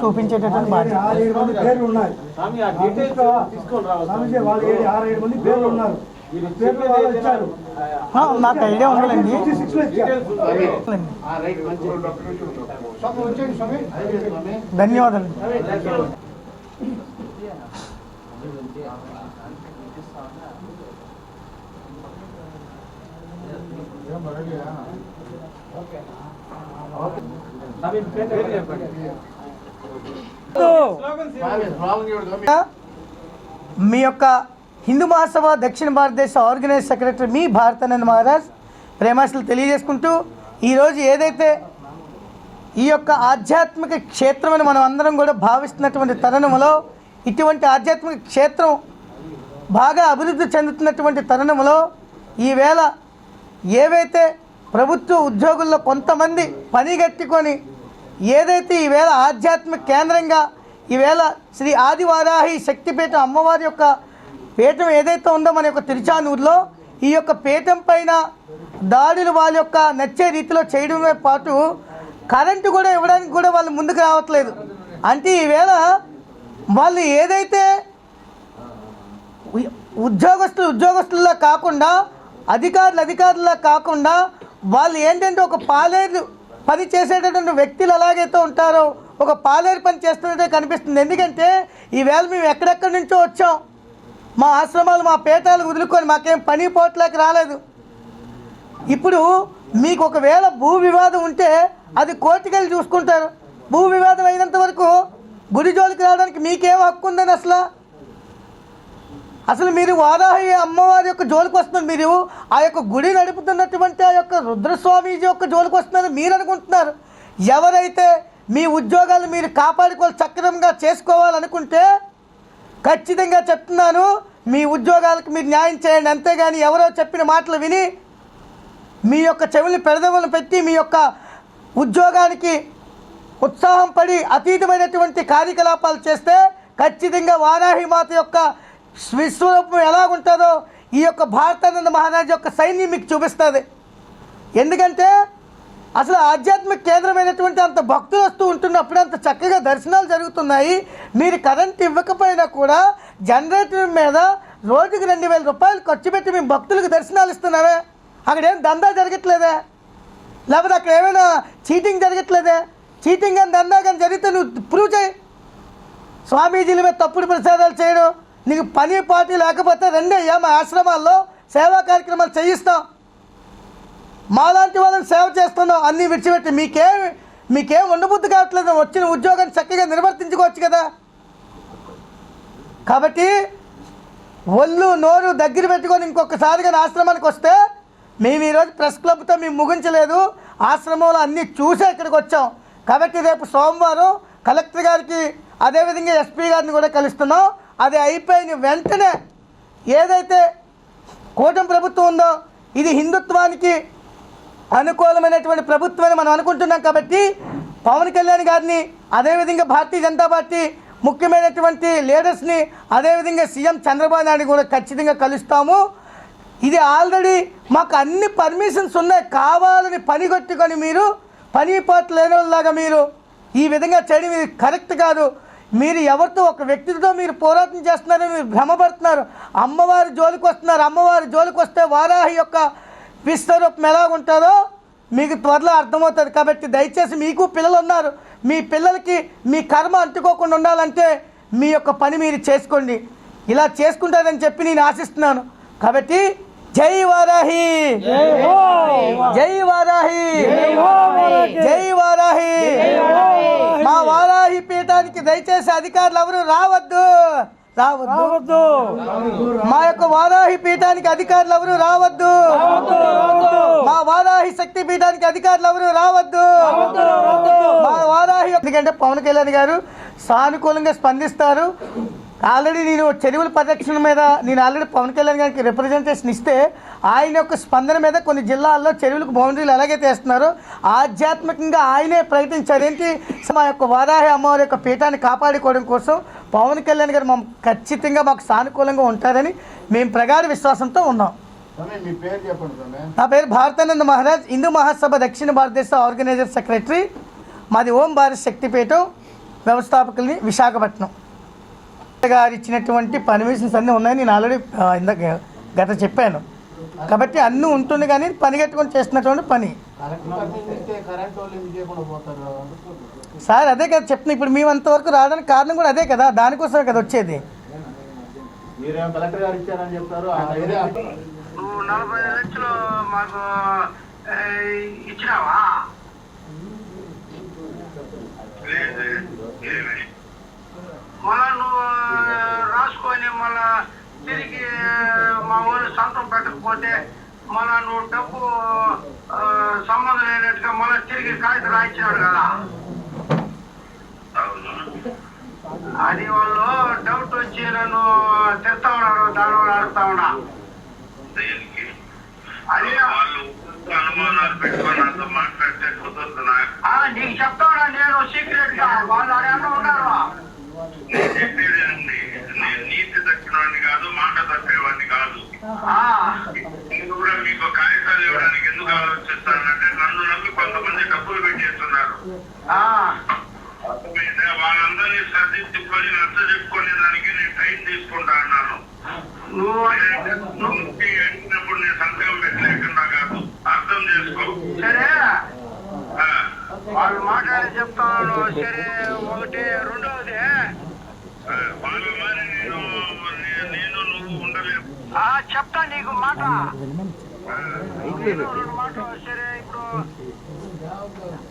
చూపించేటటువంటి బాధ్యత. ఆరు ఏడు మంది పేర్లు ఉన్నాయి. వాళ్ళు ఏడు ఆరు ఏడు మంది పేర్లు ఉన్నారు. పేర్లు వాళ్ళు ఇచ్చారు. ఆ, నాకు ఐడియా ఉండాలండి ధన్యవాదాలు. స్వామి పేరు చెప్పండి. మీ యొక్క హిందూ మహాసభ దక్షిణ భారతదేశ ఆర్గనైజ్ సెక్రటరీ మీ భారతానంద్ మహారాజ్ ప్రేమాశలు తెలియజేసుకుంటూ ఈరోజు ఏదైతే ఈ యొక్క ఆధ్యాత్మిక క్షేత్రమని మనం అందరం కూడా భావిస్తున్నటువంటి తరుణంలో ఇటువంటి ఆధ్యాత్మిక క్షేత్రం బాగా అభివృద్ధి చెందుతున్నటువంటి తరుణంలో ఈవేళ ఏవైతే ప్రభుత్వ ఉద్యోగుల్లో కొంతమంది పని గట్టుకొని ఏదైతే ఈవేళ ఆధ్యాత్మిక కేంద్రంగా ఈవేళ శ్రీ ఆదివారాహి శక్తిపీఠం అమ్మవారి యొక్క పీఠం ఏదైతే ఉందో మన యొక్క తిరుచానూరులో ఈ యొక్క పీఠం పైన దాడులు వాళ్ళ యొక్క నచ్చే రీతిలో చేయడమే పాటు కరెంటు కూడా ఇవ్వడానికి కూడా వాళ్ళు ముందుకు రావట్లేదు. అంటే ఈవేళ వాళ్ళు ఏదైతే ఉద్యోగస్తులు ఉద్యోగస్తుల్లా కాకుండా అధికారులు అధికారుల్లా కాకుండా వాళ్ళు ఏంటంటే ఒక పాలేరు పని చేసేటటువంటి వ్యక్తులు ఎలాగైతే ఉంటారో ఒక పాలేరు పని చేస్తున్నట్టే కనిపిస్తుంది. ఎందుకంటే ఈవేళ మేము ఎక్కడెక్కడి నుంచో వచ్చాం. మా ఆశ్రమాలు మా పేటాలు వదులుకొని మాకేం పని పోట్లేక రాలేదు. ఇప్పుడు మీకు ఒకవేళ భూ వివాదం ఉంటే అది కోర్టుకెళ్ళి చూసుకుంటారు. భూ వివాదం అయినంత వరకు గుడి జోలికి రావడానికి మీకేం హక్కు ఉందని అసలు? అసలు మీరు వారాహి అమ్మవారి యొక్క జోలికి వస్తున్నారు మీరు. ఆ యొక్క గుడి నడుపుతున్నటువంటి ఆ యొక్క రుద్రస్వామీజీ యొక్క జోలికి వస్తున్నారు మీరు అనుకుంటున్నారు. ఎవరైతే మీ ఉద్యోగాలు మీరు కాపాడుకోవాలి సక్రమంగా చేసుకోవాలనుకుంటే ఖచ్చితంగా చెప్తున్నాను మీ ఉద్యోగాలకు మీరు న్యాయం చేయండి. అంతేగాని ఎవరో చెప్పిన మాటలు విని మీ యొక్క చెవిని పెడదవులను పెట్టి మీ యొక్క ఉద్యోగానికి ఉత్సాహం పడి అతీతమైనటువంటి కార్యకలాపాలు చేస్తే ఖచ్చితంగా వారాహి మాత యొక్క విశ్వరూపం ఎలాగుంటుందో ఈ యొక్క భారతానంద మహారాజ్ యొక్క సైన్యం మీకు చూపిస్తుంది. ఎందుకంటే అసలు ఆధ్యాత్మిక కేంద్రమైనటువంటి అంత భక్తులు వస్తూ ఉంటున్నప్పుడు అంత చక్కగా దర్శనాలు జరుగుతున్నాయి. మీరు కరెంట్ ఇవ్వకపోయినా కూడా జనరేటర్ మీద రోజుకి రెండు వేల రూపాయలు ఖర్చు పెట్టి మేము భక్తులకు దర్శనాలు ఇస్తున్నామే. అక్కడ ఏం దందా జరగట్లేదే? లేకపోతే అక్కడ ఏమైనా చీటింగ్ జరగట్లేదే? చీటింగ్ అని దందా కానీ జరిగితే నువ్వు ప్రూవ్ చేయి. స్వామీజీల మీద తప్పుడు ప్రసాదాలు చేయడం. నీకు పని పార్టీ లేకపోతే రండి అయ్యా మా ఆశ్రమాల్లో సేవా కార్యక్రమాలు చేయిస్తాం. మాలాంటి వాళ్ళని సేవ చేస్తున్నాం అన్నీ విడిచిపెట్టి మీకేం మీకేం ఉండబుద్ధి కావట్లేదు వచ్చిన ఉద్యోగాన్ని చక్కగా నిర్వర్తించుకోవచ్చు కదా. కాబట్టి ఒళ్ళు నోరు దగ్గర పెట్టుకొని ఇంకొకసారిగా ఆశ్రమానికి వస్తే మేము ఈరోజు ప్రెస్ క్లబ్తో మేము ముగించలేదు. ఆశ్రమంలో అన్నీ చూసే ఇక్కడికి వచ్చాం. కాబట్టి రేపు సోమవారం కలెక్టర్ గారికి అదేవిధంగా ఎస్పీ గారిని కూడా కలుస్తున్నాం. అది అయిపోయిన వెంటనే ఏదైతే కూటమి ప్రభుత్వం ఉందో ఇది హిందుత్వానికి అనుకూలమైనటువంటి ప్రభుత్వం అని మనం అనుకుంటున్నాం కాబట్టి పవన్ కళ్యాణ్ గారిని అదేవిధంగా భారతీయ జనతా పార్టీ ముఖ్యమైనటువంటి లీడర్స్ని అదేవిధంగా సీఎం చంద్రబాబు నాయుడు కూడా ఖచ్చితంగా కలుస్తాము. ఇది ఆల్రెడీ మాకు అన్ని పర్మిషన్స్ ఉన్నాయి. కావాలని పని కొట్టుకొని మీరు పని పాటు లేని మీరు ఈ విధంగా చేయడం ఇది కరెక్ట్ కాదు. మీరు ఎవరితో ఒక వ్యక్తితో మీరు పోరాటం చేస్తున్నారని మీరు భ్రమపడుతున్నారు. అమ్మవారి జోలికి వస్తున్నారు. అమ్మవారి జోలికి వస్తే వారాహి యొక్క విశ్వరూపం ఎలా ఉంటుందో మీకు త్వరలో అర్థమవుతుంది. కాబట్టి దయచేసి మీకు పిల్లలు ఉన్నారు. మీ పిల్లలకి మీ కర్మ అంటుకోకుండా ఉండాలంటే మీ యొక్క పని మీరు చేసుకోండి. ఇలా చేసుకుంటారని చెప్పి నేను ఆశిస్తున్నాను. కాబట్టి జై వారాహి. జై వారాహి. జై వారాహి. మా వారాహి పీఠానికి దయచేసి అధికారులు ఎవరు రావద్దు. రావద్దు. మా యొక్క వారాహి పీఠానికి అధికారులు ఎవరు రావద్దు. మా వారాహి శక్తి పీఠానికి అధికారులు ఎవరు రావద్దు. మా వారాహి ఎందుకంటే పవన్ కళ్యాణ్ గారు సానుకూలంగా స్పందిస్తారు. ఆల్రెడీ నేను చెరువుల పరిరక్షణ మీద నేను ఆల్రెడీ పవన్ కళ్యాణ్ గారికి రిప్రజెంటేషన్ ఇస్తే ఆయన యొక్క స్పందన మీద కొన్ని జిల్లాల్లో చెరువులకు బౌండరీలు ఎలాగైతే వేస్తున్నారో ఆధ్యాత్మికంగా ఆయనే ప్రయత్నించారు. ఏంటి? మా యొక్క వారాహి అమ్మవారి యొక్క పీఠాన్ని కాపాడుకోవడం కోసం పవన్ కళ్యాణ్ గారు మా ఖచ్చితంగా మాకు సానుకూలంగా ఉంటారని మేము ప్రగాఢ విశ్వాసంతో ఉన్నాం. నా పేరు భారతానంద మహారాజ్. హిందూ మహాసభ దక్షిణ భారతదేశ ఆర్గనైజర్ సెక్రటరీ. మాది ఓం భారత్ శక్తిపీఠం వ్యవస్థాపకుల్ని విశాఖపట్నం. గారు ఇచ్చినటువంటి పర్మిషన్స్ అన్నీ ఉన్నాయి నేను ఆల్రెడీ ఇందాక గత చెప్పాను. కాబట్టి అన్నీ ఉంటుంది కానీ పని కట్టుకొని చేస్తున్నటువంటి పని. సార్ అదే కదా చెప్తున్నా. ఇప్పుడు మేము అంతవరకు రావడానికి కారణం కూడా అదే కదా. దానికోసమే కదా వచ్చేది. మీరేం కలెక్టర్ గారు ఇచ్చారని చెప్తారు ఆ వేరే నువ్వు నలభై లక్షలు మాకు ఏ, ఇచ్చినావా మళ్ళా నువ్వు రాసుకొని మళ్ళా తిరిగి మా ఊరు సంతం పెట్టకపోతే మళ్ళా నువ్వు డబ్బు సంబంధం లేనట్టుగా మళ్ళా తిరిగి కాగితం రాయించినాడు కదా. అది వాళ్ళు డౌట్ వచ్చి నన్ను తెస్తా ఉన్నారు దాని ఆడుతా ఉన్నా. అది నీకు చెప్తా ఉన్నా నేను సీక్రెట్గా వాళ్ళు అడగకుండా ఉన్నారు నేను చెప్పేది నీతి తప్పినవాడిని కాదు మాట తప్పేవాడిని కాదు ఆ, నేను కూడా మీకు కాగితాలు ఇవ్వడానికి ఎందుకు ఆలోచిస్తానంటే నన్ను నమ్మి కొంతమంది డబ్బులు పెట్టేస్తున్నారు ఆ, అర్థమైందా వాళ్ళందరినీ సర్దించుకొని నచ్చ చెప్పుకునే దానికి నేను టైం తీసుకుంటా అన్నాను నువ్వు నువ్వు నువ్వు అడిగినప్పుడు నేను సంతకం పెట్టలేకుండా కాదు అర్థం చేసుకో సరే వాళ్ళు మాట్లాడి చెప్తాను సరే ఒకటి రెండవది చెప్తా నీకు మాట. మాటలు సరే ఇప్పుడు